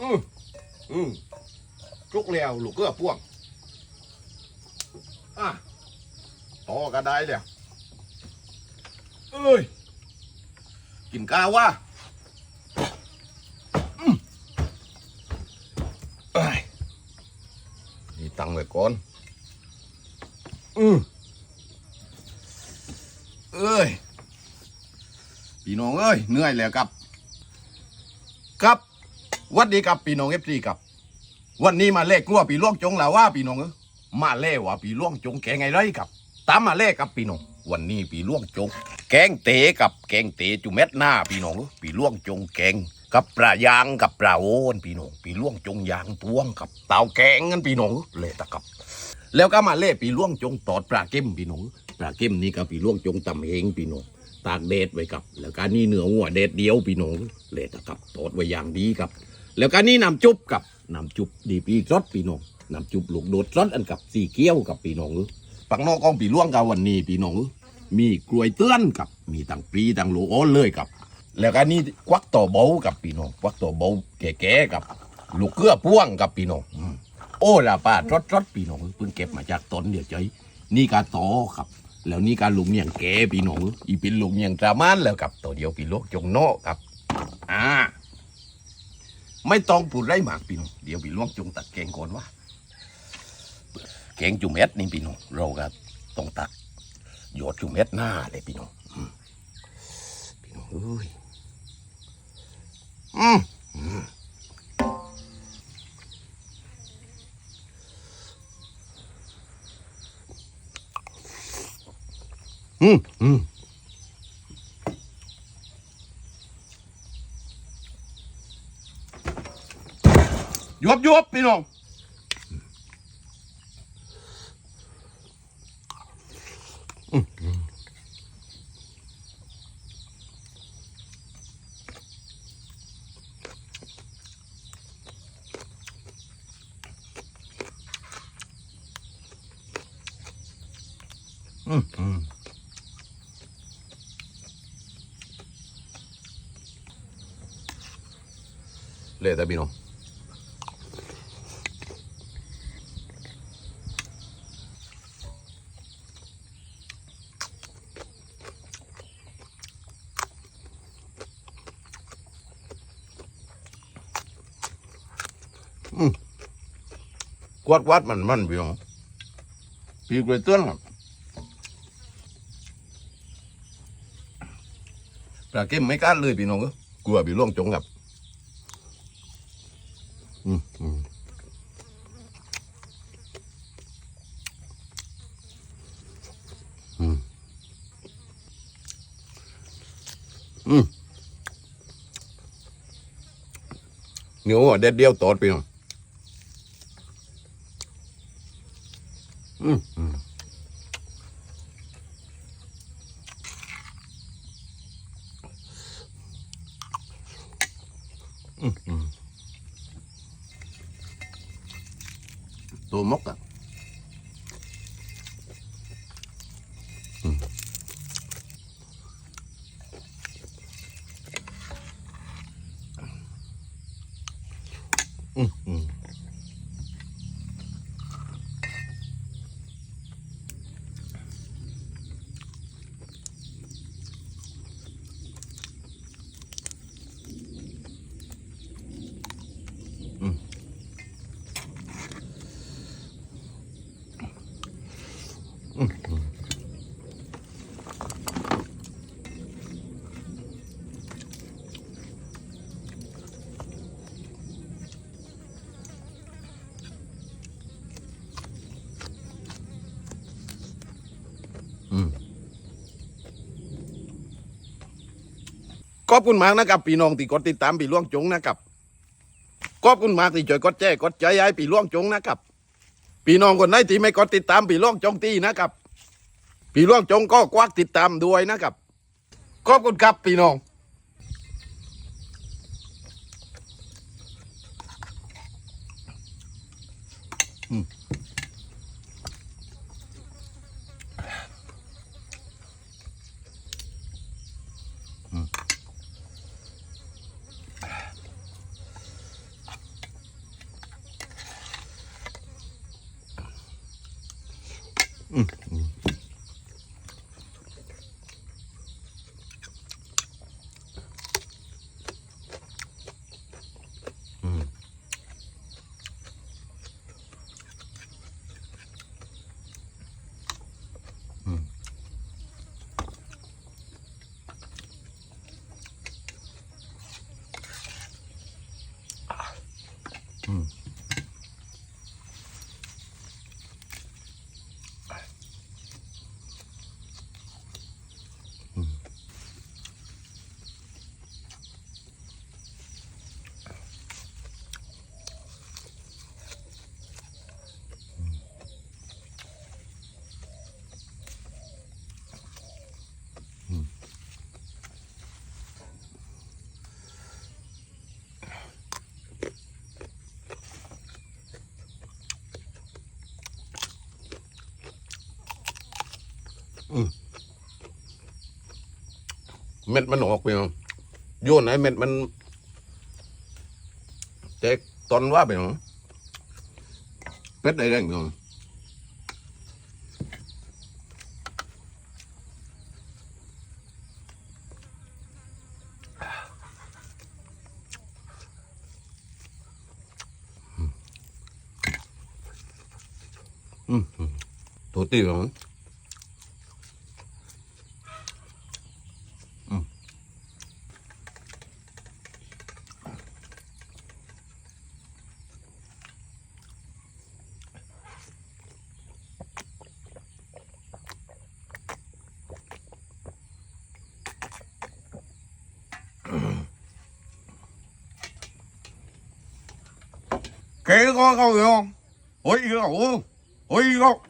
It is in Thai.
อืมอืมจุกแล้วลูกเกือพ่วงอะต่อก็ได้แล้วเอ้ยกินข้าววะอืมอนี่ตังไว้ก่อนอืมเอ้ยพี่น้องเอ้ยเหนื่อยแล้วครับ ครับ วัดดีครับพี่น้องเอฟซีครับ วันนี้มาเล่กลัวพี่ล่วงจงแล้วว่าพี่น้องเอ้ยมาเล่ว่าพี่ล่วงจงแกงไงไรครับ ตามมาเล่ครับพี่น้องวันนี้พี่ล่วงจง แกงเตะกับแกงเตะจุเม็ดหน้าพี่น้องปีล่วงจงแกงกับปลายางกับปลาโอนพี่น้องพี่ล่วงจงยางตวงกับเต่าแกงกันพี่น้องเล่ตะกับ แล้วก็มาเล่ปีล่วงจงตอดปลาเก้มพี่น้องปลาเก้มนี่ก็ปีล่วงจงตำเองพี่น้องตากเดดไว้กับ แล้วก็นี่เนื้อหัวเดดเดียวพี่น้องเละตะกับตอดไว้อย่างดีครับ แล้วก็นี่น้ำจุบกับน้ำจุบดีปีรสพี่น้องน้ำจุบลูกโดดรสอันกับสีเกี้ยวกับพี่น้องปักนอกกองปีล่วงกับวันนี้พี่น้องมีกล้วยเตื้อนกับมีตังปีตังโลโอนเลยกับ แล้วก็นี่ควักต่อเบากับพี่น้องควักต่อเบาแก่ๆกับลูกเกลือพ่วงกับพี่น้องโอ้ละป้ารถรถพี่น้องเพิ่งเก็บมาจากต้นเดี๋ยวใจนี่การต่อครับ แล้วนี่การลุงเมียงแก่พี่น้องอีเป็นลุงเมียงตรามานแล้วกับตัวเดียวพี่โลกจงโนครับ ไม่ต้องพูดไรหมากพี่น้องเดี๋ยวพี่ล่วงจงตัดแกงก่อนว่าแกงจุเม็ดนี่พี่น้องเราก็ต้องตัดโยดจุเม็ดหน้าเลยพี่น้องพี่น้องเอ้ยอืมอืมอืม ยวบยวบพี่น้องเลยแต่พี่น้อง กวาดวาดมันมันพี่น้องพี่กลยต้นครับปลาเก็มไม่กล้าเลยพี่น้องกลัวพี่ล่วงจงครับอืมอืมอืมอืมเหนียวเด็ดเดียวตอดไปหน่อย อืมอืมอืมอืม ขอบคุณมากนะครับพี่น้องที่กดติดตามพี่ล่วงจงนะครับขอบคุณมากที่ช่วยกดแจ้กดใจย้ายพี่ล่วงจงนะครับพี่น้องคนไหนที่ไม่กดติดตามพี่ล่วงจงตีนะครับพี่ล่วงจงก็ควักติดตามด้วยนะครับขอบคุณครับพี่น้อง 嗯嗯。 เม็ดมันออกไปเอาโยนให้เม็ดมันแตกตอนว่าไปเอาเป็ดได้แรงเดียวอืมอืมตัวตีขอ kế có câu gì không? Ôi câu ôi câu